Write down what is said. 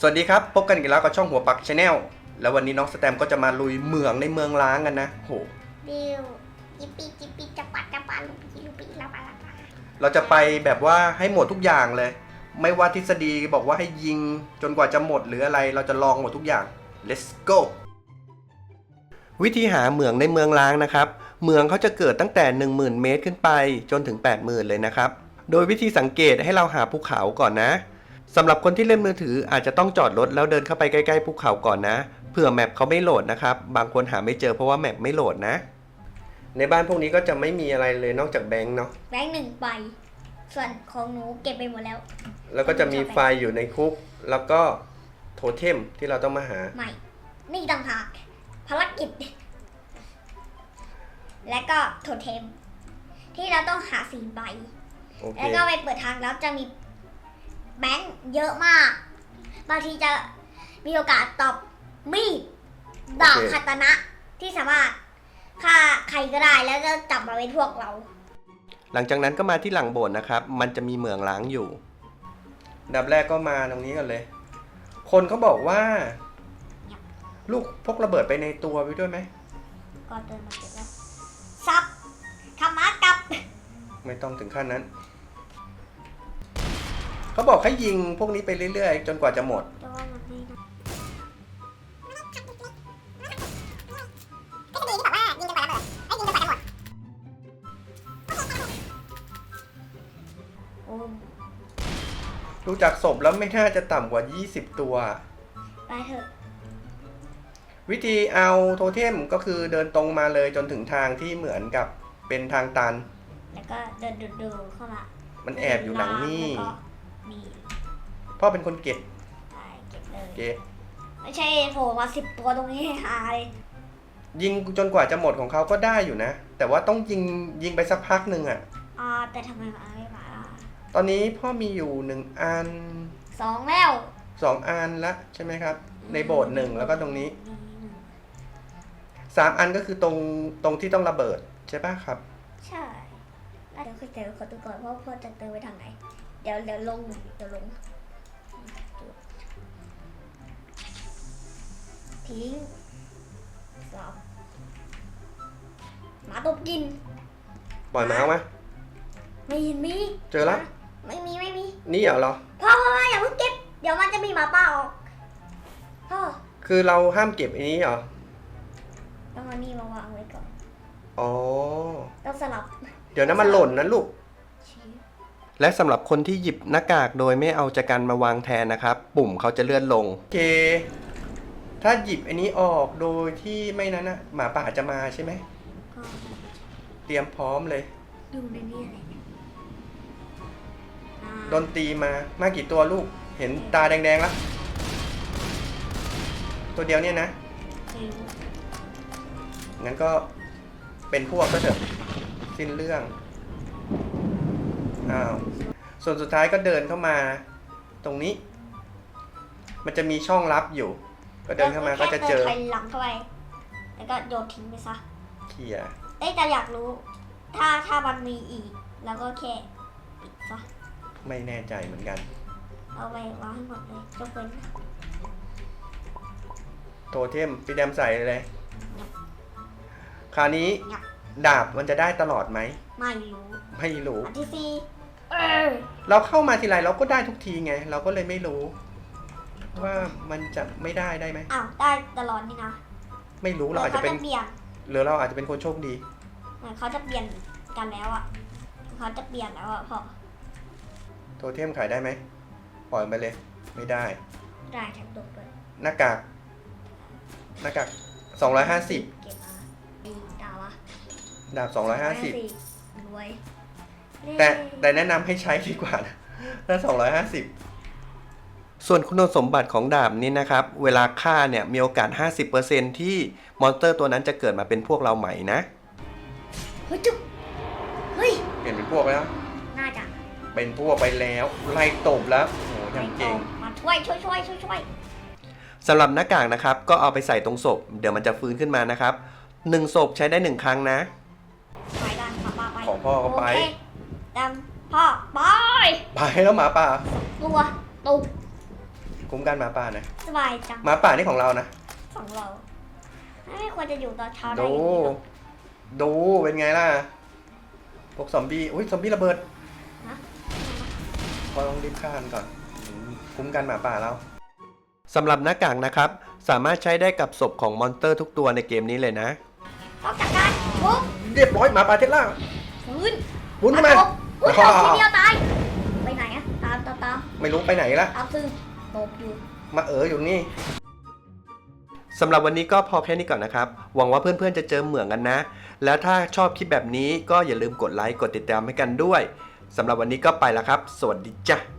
สวัสดีครับ พบกันอีกแล้วกับช่องหัวปักชาแนลแล้ววันนี้น้องสแตมก็จะมาลุยเมืองในเมืองล้างกันนะโหบิวจิปปี้จิปปี้จับปัดจับปัดลูกปีลูกปีลาปาลาปาเราจะไปแบบว่าให้หมดทุกอย่างเลย ไม่ว่าทฤษฎีบอกว่าให้ยิงจนกว่าจะหมดหรืออะไรเราจะลองหมดทุกอย่าง let's go วิธีหาเหมืองในเมืองล้างนะครับเมืองเขาจะเกิดตั้งแต่ 10,000 เมตรขึ้นไปจนถึง 80,000 เลยนะครับ โดยวิธีสังเกตให้เราหาภูเขาก่อนนะ สำหรับคนที่เล่นมือถืออาจจะต้องจอดรถแล้วเดินเข้าไปใกล้ๆภูเขาก่อนนะเผื่อแมปเขาไม่โหลดนะครับ บางคนหาไม่เจอเพราะว่าแมปไม่โหลดนะ ในบ้านพวกนี้ก็จะไม่มีอะไรเลยนอกจากแบงค์เนาะแบงค์หนึ่งใบส่วนของหนูเก็บไปหมดแล้ว แล้วก็จะมีไฟอยู่ในคุก แล้วก็โทเทมที่เราต้องมาหาใหม่นี่ต่างหากภารกิจ และก็โทเทม ที่เราต้องหาสี่ใบโอเคแล้วก็ไปเปิดทางแล้วจะมี แบงค์เยอะมาก บางทีจะมีโอกาสตอบมีดดาบคาตานะที่สามารถฆ่าใครก็ได้แล้วก็จับมาเป็นพวกเรา หลังจากนั้นก็มาที่หลังโบสถ์นะครับ มันจะมีเหมืองล้างอยู่ดับแรกก็มาตรงนี้กันเลย คนเขาบอกว่า ลูกพกระเบิดไปในตัวไปด้วยไหมก็เดินมาเก็บแล้วซับขมากับ ไม่ต้องถึงขั้นนั้น เขาบอกให้ยิงพวกนี้ไปเรื่อยๆ จนกว่าจะหมดแต่ว่ามันไม่นะโอ้ดูจากศพแล้วไม่น่าจะต่ำกว่า 20 ตัว ไปเถอะ วิธีเอาโทเทมก็คือเดินตรงมาเลยจนถึงทางที่เหมือนกับเป็นทางตัน แล้วก็เดินดูดูเข้ามา มันแอบอยู่หลังนี่ แล้วก็ มีพ่อเป็นคนเก็บไปเก็บเลย เก็บไม่ใช่โผล่มาสิบตัวตรงนี้ให้หาเลยยิงจนกว่าจะหมดของเขาก็ได้อยู่นะ แต่ว่าต้องยิงยิงไปสักพักหนึ่งอะอ่าแต่ทำไมมันไม่มาล่ะตอนนี้พ่อมีอยู่หนึ่งอันสองแล้วสองอันละใช่ไหมครับ ในโบสถ์หนึ่งแล้วก็ตรงนี้มีหนึ่งสามอันก็คือตรงตรงที่ต้องระเบิดใช่ปะครับ ใช่แล้วเดี๋ยวคุยเจอคนตัวก่อนเพราะพ่อจะเดินไปทางไหนเดี๋ยวเดี๋ยวลงเดี๋ยวลงทิ้งสับหมาตบกิน ปล่อยม้าไหมไม่เห็นมีเจอแล้ว ไม่มีไม่มี นี่เหรอพ่อพ่อพ่ออย่าเพิ่งเก็บ เดี๋ยวมันจะมีหมาป่าออกพ่อคือเราห้ามเก็บอันนี้เหรอต้องเอานี่มาวางไว้ก่อน อ๋อ ต้องสลับ เดี๋ยวนะมันหล่นนะลูกชี้ และสำหรับคนที่หยิบหน้ากากโดยไม่เอาจักรันมาวางแทนนะครับ ปุ่มเขาจะเลื่อนลง โอเค ถ้าหยิบอันนี้ออกโดยที่ไม่นั้นนะหมาป่าจะมาใช่ไหม ก็เตรียมพร้อมเลย ดูในนี่อะไรเนี่ยอ่าโดนตีมา มากี่ตัวลูก เห็นตาแดงๆแล้ว ตัวเดียวเนี่ยนะไม่รู้งั้นก็เป็นพวกก็เถอะสิ้นเรื่อง อ้าวส่วนสุดท้ายก็เดินเข้ามาตรงนี้ มันจะมีช่องลับอยู่ ก็เดินเข้ามาก็จะเจอ แค่ดินถอยหลังเข้าไป แล้วก็โยนทิ้งไปซะ เคลียร์เอ้ยแต่อยากรู้ ถ้าถ้ามันมีอีก แล้วก็แค่ปิดซะ ไม่แน่ใจเหมือนกัน เอาไปวางให้หมดเลยยกเว้นโทเทมพี่แดมใส่เลย คราวนี้ ดาบมันจะได้ตลอดไหม ไม่รู้ไม่รู้ อันที่สี่เออเราเข้ามาทีไรเราก็ได้ทุกทีไง เราก็เลยไม่รู้ ว่ามันจะไม่ได้ได้ไหมอ้าวได้ตลอดนี่นะไม่รู้เราอาจจะเป็นหมืเขาเปลี่ยนหรือเราอาจจะเป็นคนโชคดีเหมือนเขาจะเปลี่ยนกันแล้วอะเขาจะเปลี่ยนแล้วอะพอโทเทมขายได้ไหมปล่อยไปเลย ไม่ได้ ได้แถมตกด้วยหน้ากากหน้ากากสองร้อยห้าสิบเก็บมาดีดาวะดาบสองร้อยห้าสิบร วยแต่แต่แนะนำให้ใช้ดีกว่านะถ้าสองร้อยห้าสิบส่วนคุณสมบัติของดาบนี้นะครับ เวลาฆ่าเนี่ยมีโอกาส 50%ที่มอนสเตอร์ตัวนั้นจะเกิดมาเป็นพวกเราใหม่นะ เฮ้ยจุ๊บเฮ้ยเห็นเป็นพวกแล้ว น่าจะ เป็นพวกไปแล้ว ไล่ตบแล้วโอ้โหยังเก่งมาช่วยช่วยช่วยช่วยช่วยสำหรับหน้ากากนะครับ ก็เอาไปใส่ตรงศพ เดี๋ยวมันจะฟื้นขึ้นมานะครับหนึ่งศพใช้ได้หนึ่งครั้งนะ ของพ่อก็ไปโเคดำพ่อไปไปแล้วหมาป่า ตัวตุกคุ้มกันหมาป่าหนะสบายจังหมาป่านี่ของเรานะ ของเรา ไม่ควรจะอยู่ตอนเช้าได้ดู อย่างนี้หรอก ดูเป็นไงล่ะ พวกซอมบี้ อุ้ยซอมบี้ระเบิดฮะ พอต้องรีบฆ่ามันก่อนอืมคุ้มกันหมาป่าเราสำหรับหน้ากากนะครับ สามารถใช้ได้กับศพของมอนสเตอร์ทุกตัวในเกมนี้เลยนะต้องจัดการปุ๊บ เรียบร้อยหมาป่าเทสลา ฟื้นบุญขึ้นมาตบอุ้ยตบทีเดียวตาย ไปไหนอะตามตามตามไม่รู้ไปไหนละตามซึ่งตบอยู่ มาเอออยู่นี่สำหรับวันนี้ก็พอแค่นี้ก่อนนะครับ หวังว่าเพื่อนๆจะเจอเหมืองกันนะ แล้วถ้าชอบคลิปแบบนี้ก็อย่าลืมกดไลค์ กดติดตามให้กันด้วย สำหรับวันนี้ก็ไปแล้วครับ สวัสดีจ้ะ